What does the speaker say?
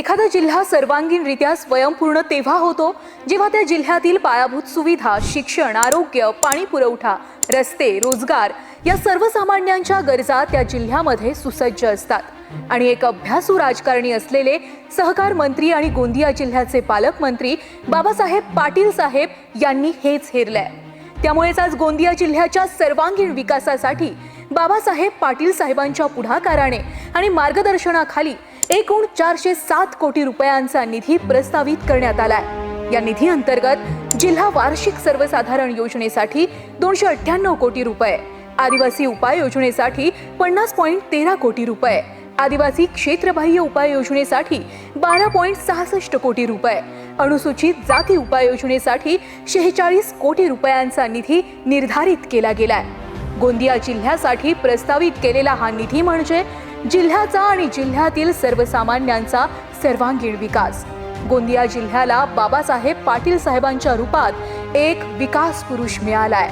एखादा जिल्हा सर्वांगीणरित्या स्वयंपूर्ण तेव्हा होतो जेव्हा त्या जिल्ह्यातील पायाभूत सुविधा शिक्षण आरोग्य पाणी पुरवठा रस्ते रोजगार या सर्वसामान्यांच्या गरजा त्या जिल्ह्यामध्ये सुसज्ज असतात. आणि एक अभ्यासू राजकारणी असलेले सहकार मंत्री आणि गोंदिया जिल्ह्याचे पालकमंत्री बाबासाहेब पाटील साहेब यांनी हेच हेरलंय. त्यामुळेच आज गोंदिया जिल्ह्याच्या सर्वांगीण विकासासाठी बाबासाहेब पाटील साहेबांच्या पुढाकाराने आणि मार्गदर्शनाखाली एकूण चारशे सात कोटी रुपयांचा निधी प्रस्तावित करण्यात आलाय. या निधी अंतर्गत जिल्हा वार्षिक सर्वसाधारण योजनेसाठी दोनशे अठ्ठ्याण्णव कोटी रुपये आदिवासी उपाय योजनेसाठी पन्नास पॉईंट तेरा कोटी रुपये आदिवासी क्षेत्रबाह्य उपाय योजनेसाठी बारा पॉईंट सहासष्ट कोटी रुपये अनुसूचित जाती उपाय योजनेसाठी शेहेचाळीस कोटी रुपयांचा निधी निर्धारित केला गेलाय. गोंदिया जिल्ह्यासाठी प्रस्तावित केलेला हा निधी म्हणजे जिल्ह्याचा आणि जिल्ह्यातील सर्वसामान्यांचा सर्वांगीण विकास. गोंदिया जिल्ह्याला बाबासाहेब पाटील साहेबांच्या रूपात एक विकास पुरुष मिळालाय.